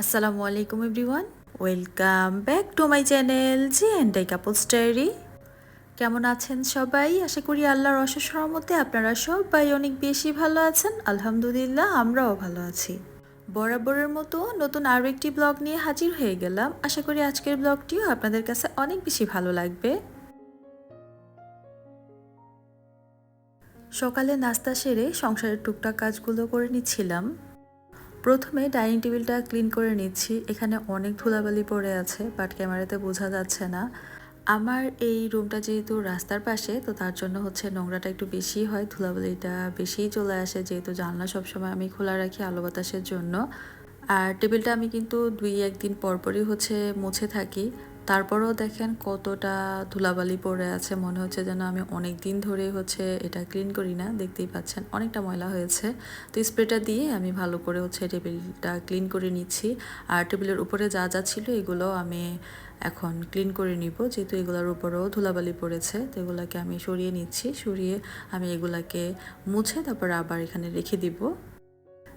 আসসালামু আলাইকুম everyone. Welcome back to my channel G and I couples diary কেমন আছেন সবাই? আশা করি আল্লাহর অশেষ রহমতে আপনারা সবাই অনেক বেশি ভালো আছেন। আলহামদুলিল্লাহ, আমরাও ভালো আছি। বরাবরের মতো নতুন আরও একটি ব্লগ নিয়ে হাজির হয়ে গেলাম। আশা করি আজকের ব্লগটিও আপনাদের কাছে অনেক বেশি ভালো লাগবে। সকালে নাস্তা সেরে সংসারের টুকটাক কাজগুলো করে নিচ্ছিলাম। প্রথমে ডাইনিং টেবিলটা ক্লিন করে নিচ্ছি। এখানে অনেক ধুলাবালি পড়ে আছে, বাট ক্যামেরাতে বোঝা যাচ্ছে না। আমার এই রুমটা যেহেতু রাস্তার পাশে, তো তার জন্য হচ্ছে নোংরাটা একটু বেশি হয়, ধুলাবালিটা বেশিই চলে আসে, যেহেতু জানলা সবসময় আমি খোলা রাখি আলো বাতাসের জন্য। আর টেবিলটা আমি কিন্তু দুই একদিন পরপরই হচ্ছে মুছে থাকি। তারপরেও দেখেন কতটা ধুলাবালি পড়ে আছে। মনে হচ্ছে যেন আমি অনেক দিন ধরে হচ্ছে এটা ক্লিন করি না। দেখতেই পাচ্ছেন অনেকটা ময়লা হয়েছে। তো স্প্রেটা দিয়ে আমি ভালো করে হচ্ছে টেবিলটা ক্লিন করে নিচ্ছি। আর টেবিলের উপরে যা যা ছিল এগুলো আমি এখন ক্লিন করে নিব। যেহেতু এগুলোর উপরেও ধুলাবালি পড়েছে, তো এগুলোকে আমি সরিয়ে নিচ্ছি। সরিয়ে আমি এগুলাকে মুছে তারপর আবার এখানে রেখে দিব।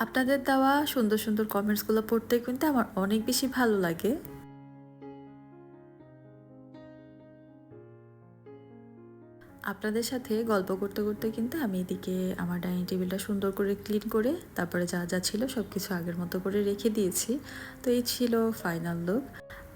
আপনাদের দেওয়া সুন্দর সুন্দর কমেন্টসগুলো পড়তে কিন্তু আমার অনেক বেশি ভালো লাগে। আপনাদের সাথে গল্প করতে করতে কিন্তু আমি এদিকে আমার ডাইনিং টেবিলটা সুন্দর করে ক্লিন করে, তারপরে যা যা ছিল সব কিছু আগের মতো করে রেখে দিয়েছি। তো এই ছিল ফাইনাল লুক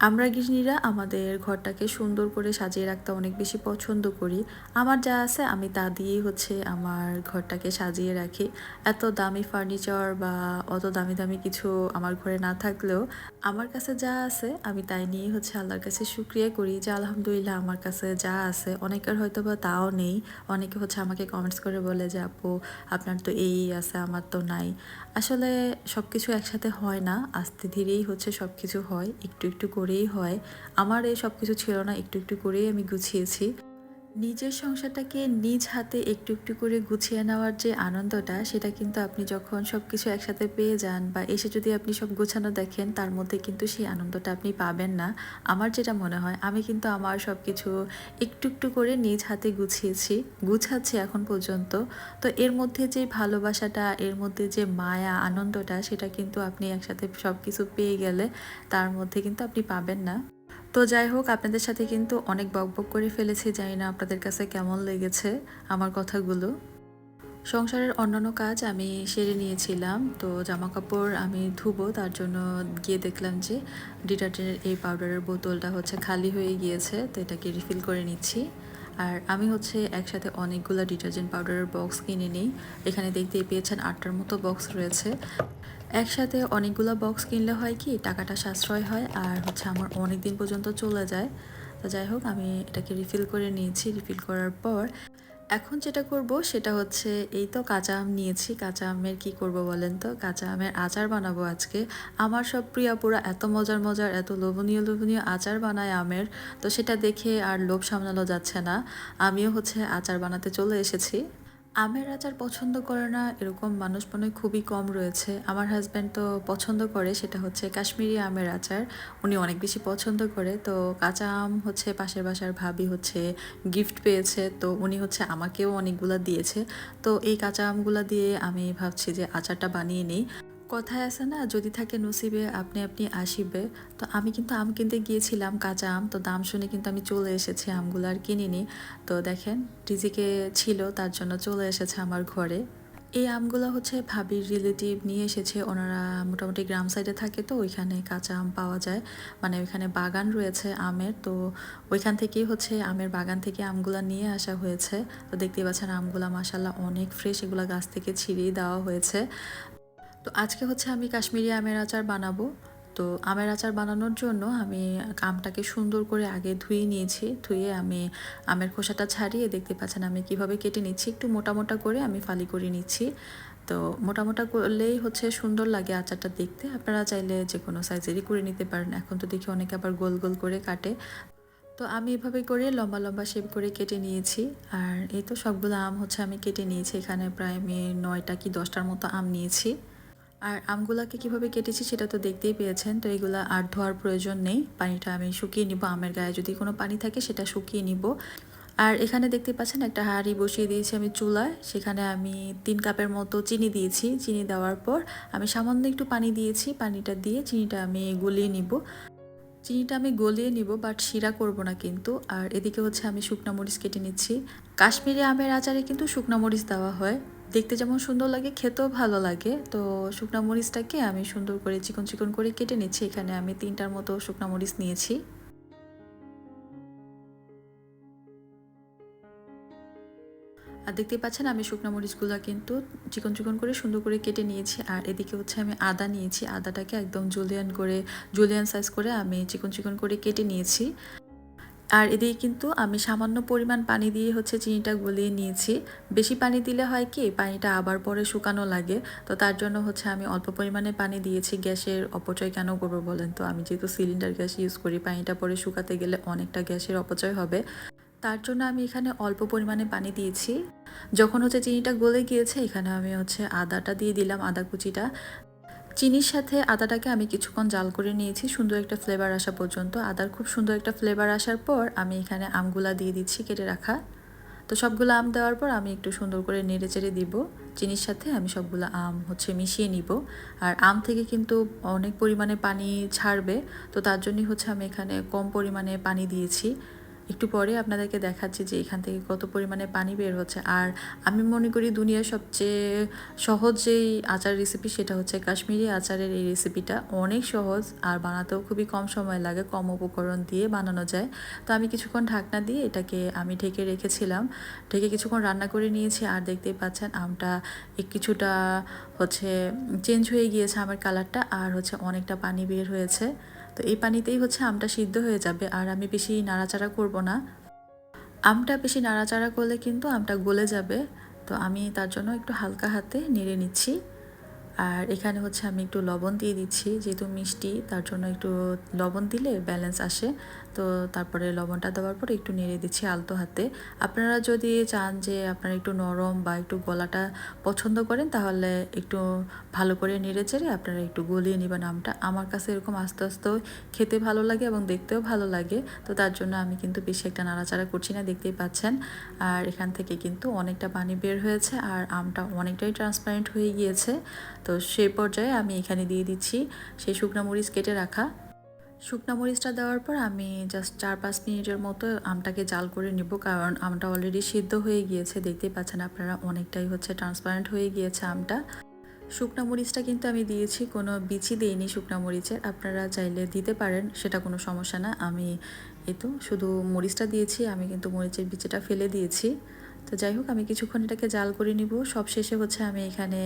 আমরা গৃহিণীরা আমাদের ঘরটাকে সুন্দর করে সাজিয়ে রাখতে অনেক বেশি পছন্দ করি। আমার যা আছে আমি তা দিয়েই হচ্ছে আমার ঘরটাকে সাজিয়ে রাখি। এত দামি ফার্নিচার বা অত দামি দামি কিছু আমার ঘরে না থাকলেও আমার কাছে যা আছে আমি তাই নিয়েই হচ্ছে আল্লাহর কাছে শুক্রিয়া করি যে আলহামদুলিল্লাহ আমার কাছে যা আছে। অনেকের হয়তো বা তাও নেই। অনেকে হচ্ছে আমাকে কমেন্টস করে বলে যে, আপু, আপনার তো এই আছে, আমার তো নাই। আসলে সব কিছু একসাথে হয় না। আস্তে ধীরেই হচ্ছে সব কিছু হয়, একটু একটু করেই হয়। আমার এই সব কিছু ছিল না, একটু একটু করেই আমি গুছিয়েছি। নিজের সংসারটাকে নিজ হাতে একটু একটু করে গুছিয়ে নেওয়ার যে আনন্দটা, সেটা কিন্তু আপনি যখন সব কিছু একসাথে পেয়ে যান বা এসে যদি আপনি সব গুছানো দেখেন, তার মধ্যে কিন্তু সেই আনন্দটা আপনি পাবেন না। আমার যেটা মনে হয়, আমি কিন্তু আমার সব কিছু একটু একটু করে নিজ হাতে গুছিয়েছি, গুছাচ্ছি এখন পর্যন্ত। তো এর মধ্যে যে ভালোবাসাটা, এর মধ্যে যে মায়া, আনন্দটা, সেটা কিন্তু আপনি একসাথে সব কিছু পেয়ে গেলে তার মধ্যে কিন্তু আপনি পাবেন না। তো যাই হোক, আপনাদের সাথে কিন্তু অনেক বকবক করে ফেলেছি, জানি না আপনাদের কাছে কেমন লেগেছে আমার কথাগুলো। সংসারের অন্যান্য কাজ আমি সেরে নিয়েছিলাম, তো জামা কাপড় আমি ধুবো, তার জন্য গিয়ে দেখলাম যে ডিটারজেন্টের এই পাউডারের বোতলটা হচ্ছে খালি হয়ে গিয়েছে, তো এটাকে রিফিল করে নিচ্ছি। আর আমি হচ্ছে একসাথে অনেকগুলো ডিটারজেন্ট পাউডারের বক্স কিনে নিই, এখানে দেখতেই পেয়েছেন আটটার মতো বক্স রয়েছে। একসাথে অনেকগুলো বক্স কিনলে হয় কি, টাকাটা সাশ্রয় হয় আর হচ্ছে আমার অনেক দিন পর্যন্ত চলে যায়। তো যাই হোক, আমি এটাকে রিফিল করে নিয়েছি। রিফিল করার পর এখন যেটা করব সেটা হচ্ছে, এই তো কাঁচা আম নিয়েছি। কাঁচা আমের কি করব বলেন তো? কাঁচা আমের আচার বানাবো আজকে। আমার সব প্রিয়াপুরা এত মজার মজার, এত লোভনীয় লোভনীয় আচার বানায় আমের। তো সেটা দেখে আর লোভ সামলানো যাচ্ছে না। আমিও হচ্ছে আচার বানাতে চলে এসেছি। আমের আচার পছন্দ করে না, এরকম মানুষ মনে খুবই কম রয়েছে। আমার হাজব্যান্ড তো পছন্দ করে, সেটা হচ্ছে কাশ্মীরি আমের আচার। উনি অনেক বেশি পছন্দ করে। তো কাঁচা আম হচ্ছে পাশের বাসার ভাবি হচ্ছে গিফট পেয়েছে। তো উনি হচ্ছে আমাকেও অনেকগুলা দিয়েছে। তো এই কাঁচা আমগুলা দিয়ে আমি ভাবছি যে আচারটা বানিয়ে নিই। কথায় আছে না, যদি থাকে নসিবে আপনি আপনি আসিবে। তো আমি কিন্তু আম কিনতে গিয়েছিলাম, কাঁচা আম। তো দাম শুনে কিন্তু আমি চলে এসেছি, আমগুলো আর কিনিনি। তো দেখেন, রিজিকে ছিল, তার জন্য চলে এসেছে আমার ঘরে। এই আমগুলো হচ্ছে ভাবির রিলেটিভ নিয়ে এসেছে। ওনারা মোটামুটি গ্রাম সাইডে থাকে তো, ওইখানে কাঁচা আম পাওয়া যায়। মানে ওইখানে বাগান রয়েছে আমের। তো ওইখান থেকেই হচ্ছে আমের বাগান থেকে আমগুলো নিয়ে আসা হয়েছে। তো দেখতে পাচ্ছেন, আমগুলা মাসাল্লাহ অনেক ফ্রেশ এগুলো গাছ থেকে ছিঁড়িয়ে দেওয়া হয়েছে। তো আজকে হচ্ছে আমি কাশ্মীরি আমের আচার বানাবো। তো আমের আচার বানানোর জন্য আমি আমটাকে সুন্দর করে আগে ধুয়ে নিয়েছি। ধুয়ে আমি আমের খোসাটা ছাড়িয়ে দেখতে পাচ্ছেন আমি কীভাবে কেটে নিচ্ছি। একটু মোটা মোটা করে আমি ফালি করে নিচ্ছি। তো মোটা মোটা করলেই হচ্ছে সুন্দর লাগে আচারটা দেখতে। আপনারা চাইলে যে কোনো সাইজেরই করে নিতে পারেন। এখন তো দেখি অনেকে আবার গোল গোল করে কাটে। তো আমি এভাবে করে লম্বা লম্বা শেপ করে কেটে নিয়েছি। আর এই তো সবগুলো আম হচ্ছে আমি কেটে নিয়েছি। এখানে প্রায় আমি নয়টা কি দশটার মতো আম নিয়েছি। আর আমগুলাকে কীভাবে কেটেছি সেটা তো দেখতেই পেয়েছেন, তো এগুলা আর ধোয়ার প্রয়োজন নেই। পানিটা আমি শুকিয়ে নিব, আমের গায়ে যদি কোনো পানি থাকে সেটা শুকিয়ে নিব। আর এখানে দেখতে পাচ্ছেন একটা হাঁড়ি বসিয়ে দিয়েছি আমি চুলায়, সেখানে আমি তিন কাপের মতো চিনি দিয়েছি। চিনি দেওয়ার পর আমি সামান্য একটু পানি দিয়েছি, পানিটা দিয়ে চিনিটা আমি গলিয়ে নিব। চিনিটা আমি গলিয়ে নিব, বাট শিরা করব না কিন্তু। আর এদিকে হচ্ছে আমি শুকনো মরিচ কেটে নিচ্ছি। কাশ্মীরি আমের আচারে কিন্তু শুকনো মরিচ দেওয়া হয়। দেখতে যেমন সুন্দর লাগে, খেতেও ভালো লাগে। তো শুকনো মরিচটাকে আমি সুন্দর করে চিকন চিকন করে কেটে নিচ্ছি। এখানে আমি তিনটার মতো শুকনো মরিচ নিয়েছি। আর দেখতে পাচ্ছেন আমি শুকনো মরিচগুলো কিন্তু চিকন চিকন করে সুন্দর করে কেটে নিয়েছি। আর এদিকে হচ্ছে আমি আদা নিয়েছি। আদাটাকে একদম জুলিয়ান করে জুলিয়ান সাইজ করে আমি চিকন চিকন করে কেটে নিয়েছি। আর এদিকে কিন্তু আমি সামান্য পরিমাণ পানি দিয়ে হচ্ছে চিনিটা গলিয়ে নিয়েছি। বেশি পানি দিলে হয় কি, পানিটা আবার পরে শুকানো লাগে। তো তার জন্য হচ্ছে আমি অল্প পরিমাণে পানি দিয়েছি। গ্যাসের অপচয় কেন করব বলেন তো? আমি যেহেতু সিলিন্ডার গ্যাস ইউজ করি, পানিটা পরে শুকাতে গেলে অনেকটা গ্যাসের অপচয় হবে। তার জন্য আমি এখানে অল্প পরিমাণে পানি দিয়েছি। যখন হচ্ছে চিনিটা গলে গিয়েছে, এখানে আমি হচ্ছে আদাটা দিয়ে দিলাম, আদা কুচিটা। চিনির সাথে আদাটাকে আমি কিছুক্ষণ জাল করে নিয়েছি, সুন্দর একটা ফ্লেভার আসা পর্যন্ত। আদার খুব সুন্দর একটা ফ্লেভার আসার পর আমি এখানে আমগুলা দিয়ে দিচ্ছি কেটে রাখা। তো সবগুলো আম দেওয়ার পর আমি একটু সুন্দর করে নেড়ে চেড়ে দিব। চিনির সাথে আমি সবগুলো আম হচ্ছে মিশিয়ে নিব। আর আম থেকে কিন্তু অনেক পরিমাণে পানি ছাড়বে, তো তার জন্যই হচ্ছে আমি এখানে কম পরিমাণে পানি দিয়েছি। একটু পরে আপনাদেরকে দেখাচ্ছি যে এখান থেকে কত পরিমাণে পানি বের হচ্ছে। আর আমি মনে করি দুনিয়ার সবচেয়ে সহজ যেই আচার রেসিপি সেটা হচ্ছে কাশ্মীরি আচারের এই রেসিপিটা অনেক সহজ আর বানাতেও খুবই কম সময় লাগে, কম উপকরণ দিয়ে বানানো যায়। তো আমি কিছুক্ষণ ঢাকনা দিয়ে এটাকে আমি ঢেকে রেখেছিলাম। ঢেকে কিছুক্ষণ রান্না করে নিয়েছি আর দেখতেই পাচ্ছেন আমটা কিছুটা হচ্ছে চেঞ্জ হয়ে গিয়েছে আমার কালারটা আর হচ্ছে অনেকটা পানি বের হয়েছে। তো এই পানিতেই হচ্ছে আমটা সিদ্ধ হয়ে যাবে, আর আমি বেশি নাড়াচাড়া করব না। আমটা বেশি নাড়াচাড়া করলে কিন্তু আমটা গলে যাবে, তো আমি তার জন্য একটু হালকা হাতে নেড়ে নিচ্ছি। আর এখানে হচ্ছে আমি একটু লবণ দিয়ে দিচ্ছি, যেহেতু মিষ্টি, তার জন্য একটু লবণ দিলে ব্যালেন্স আসে। তো তারপরে লবণটা দেওয়ার পর একটু নেড়ে দিচ্ছি আলতো হাতে। আপনারা যদি চান যে আপনারা একটু নরম বা একটু গলাটা পছন্দ করেন, তাহলে একটু ভালো করে নেড়ে চেড়ে আপনারা একটু গলিয়ে নেবেন আমটা। আমার কাছে এরকম আস্তে আস্তে খেতে ভালো লাগে এবং দেখতেও ভালো লাগে। তো তার জন্য আমি কিন্তু বেশি একটা নাড়াচাড়া করছি না, দেখতেই পাচ্ছেন। আর এখান থেকে কিন্তু অনেকটা পানি বের হয়েছে আর আমটা অনেকটাই ট্রান্সপারেন্ট হয়ে গিয়েছে। তো সেই পর্যায়ে আমি এখানে দিয়ে দিচ্ছি সেই শুকনো মরিচ কেটে রাখা। শুকনো মরিচটা দেওয়ার পর আমি জাস্ট চার পাঁচ মিনিটের মতো আমটাকে জাল করে নিব, কারণ আমটা অলরেডি সিদ্ধ হয়ে গিয়েছে। দেখতেই পাচ্ছেন আপনারা অনেকটাই হচ্ছে ট্রান্সপারেন্ট হয়ে গিয়েছে আমটা। শুকনো মরিচটা কিন্তু আমি দিয়েছি, কোনো বিচি দিইনি শুকনো মরিচের। আপনারা চাইলে দিতে পারেন, সেটা কোনো সমস্যা না। আমি এই তো শুধু মরিচটা দিয়েছি, আমি কিন্তু মরিচের বিচিটা ফেলে দিয়েছি। তো যাই হোক, আমি কিছুক্ষণ এটাকে জাল করে নিব। সব শেষে হচ্ছে আমি এখানে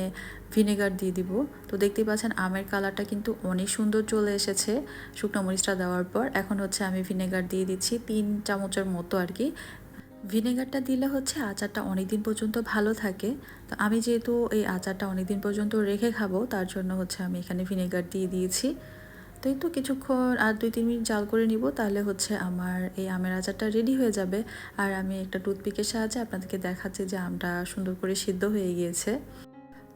ভিনেগার দিয়ে দিব। তো দেখতেই পাচ্ছেন, আমের কালারটা কিন্তু অনেক সুন্দর চলে এসেছে শুকনো মরিচটা দেওয়ার পর। এখন হচ্ছে আমি ভিনেগার দিয়ে দিচ্ছি তিন চামচের মতো আর কি। ভিনেগারটা দিলে হচ্ছে আচারটা অনেক দিন পর্যন্ত ভালো থাকে। তো আমি যেহেতু এই আচারটা অনেক দিন পর্যন্ত রেখে খাব, তার জন্য হচ্ছে আমি এখানে ভিনেগার দিয়ে দিয়েছি। তো এই তো কিছুক্ষণ আর দুই, তিন মিনিট জাল করে নিব, তাহলে হচ্ছে আমার এই আমের আচারটা রেডি হয়ে যাবে। আর আমি একটা টুথপিকের সাহায্যে আপনাদেরকে দেখাচ্ছি যে আমটা সুন্দর করে সিদ্ধ হয়ে গিয়েছে।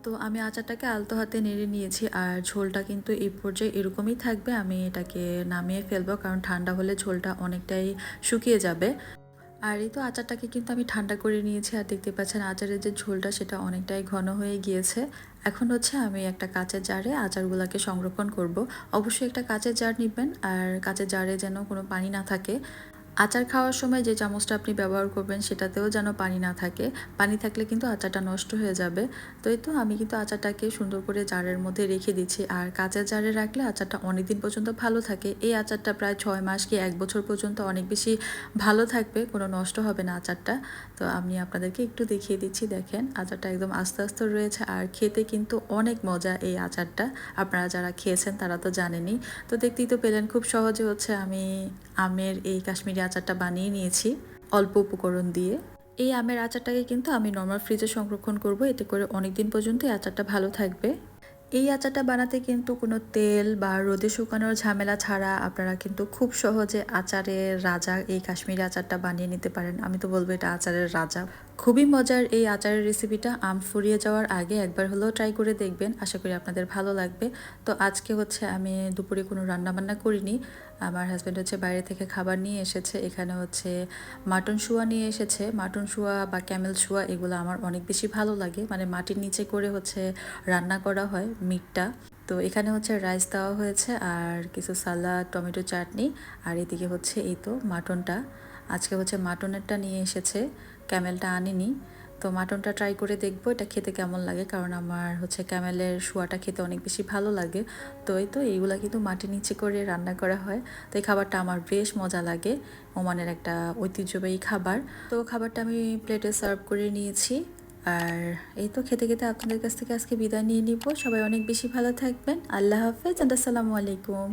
তো আমি আচারটাকে আলতো হাতে নেড়ে নিয়েছি, আর ঝোলটা কিন্তু এই পর্যায়ে এরকমই থাকবে, আমি এটাকে নামিয়ে ফেলব, কারণ ঠান্ডা হলে ঝোলটা অনেকটাই শুকিয়ে যাবে। আর এই তো আচারটাকে কিন্তু আমি ঠান্ডা করে নিয়েছি, আর দেখতে পাচ্ছেন আচারের যে ঝোলটা, সেটা অনেকটাই ঘন হয়ে গিয়েছে। এখন হচ্ছে আমি একটা কাঁচের জারে আচারগুলোকে সংরক্ষণ করব। অবশ্যই একটা কাঁচের জার নিবেন, আর কাঁচের জারে যেন কোনো পানি না থাকে। আচার খাওয়ার সময় যে চামচটা আপনি ব্যবহার করবেন সেটাতেও যেন পানি না থাকে। পানি থাকলে কিন্তু আচারটা নষ্ট হয়ে যাবে। তো এই তো আমি কিন্তু আচারটাকে সুন্দর করে জারের মধ্যে রেখে দিচ্ছি। আর কাঁচের জারে রাখলে আচারটা অনেক দিন পর্যন্ত ভালো থাকে। এই আচারটা প্রায় ছয় মাস কি এক বছর পর্যন্ত অনেক বেশি ভালো থাকবে, কোনো নষ্ট হবে না আচারটা। তো আমি আপনাদেরকে একটু দেখিয়ে দিচ্ছি, দেখেন। আচারটা একদম আস্তে আস্তে রয়েছে আর খেতে কিন্তু অনেক মজা এই আচারটা। আপনারা যারা খেয়েছেন তারা তো জানেনই। তো দেখতেই তো পেলেন, খুব সহজে হচ্ছে আমি আমের এই কাশ্মীরি আচারটা বানিয়ে নিয়েছি অল্প উপকরণ দিয়ে। এই আমের আচারটাকে কিন্তু আমি নর্মাল ফ্রিজে সংরক্ষণ করব, এতে করে অনেক দিন পর্যন্ত এই আচারটা ভালো থাকবে। এই আচারটা বানাতে কিন্তু কোনো তেল বা রোদে শুকানোর ঝামেলা ছাড়া আপনারা কিন্তু খুব সহজে আচারের রাজা এই কাশ্মীরি আচারটা বানিয়ে নিতে পারেন। আমি তো বলব এটা আচারের রাজা। খুবই মজার এই আচারের রেসিপিটা আম ফুরিয়ে যাওয়ার আগে একবার হলেও ট্রাই করে দেখবেন। আশা করি আপনাদের ভালো লাগবে। তো আজকে হচ্ছে আমি দুপুরে কোনো রান্নাবান্না করিনি। আমার হাজব্যান্ড হচ্ছে বাইরে থেকে খাবার নিয়ে এসেছে। এখানে হচ্ছে মাটন শুয়া নিয়ে এসেছে। মাটন শুয়া বা ক্যামেল শুয়া এগুলো আমার অনেক বেশি ভালো লাগে। মানে মাটির নিচে করে হচ্ছে রান্না করা হয় মিটটা তো এখানে হচ্ছে রাইস দেওয়া হয়েছে আর কিছু সালাদ টমেটো চাটনি আর এদিকে হচ্ছে এই তো মাটনটা আজকে হচ্ছে মাটনেরটা নিয়ে এসেছে। ক্যামেলটা আনিনি। তো মাটনটা ট্রাই করে দেখব এটা খেতে কেমন লাগে, কারণ আমার হচ্ছে ক্যামেলের শোয়াটা খেতে অনেক বেশি ভালো লাগে। তো এই তো এইগুলা কিন্তু মাটির নিচে করে রান্না করা হয়। তো এই খাবারটা আমার বেশ মজা লাগে, ওমানের একটা ঐতিহ্যবাহী খাবার। তো খাবারটা আমি প্লেটে সার্ভ করে নিয়েছি। আর এই তো খেতে খেতে আপনাদের কাছ থেকে আজকে বিদায় নিয়ে নিব। সবাই অনেক বেশি ভালো থাকবেন। আল্লাহ হাফেজ and আসসালামু আলাইকুম।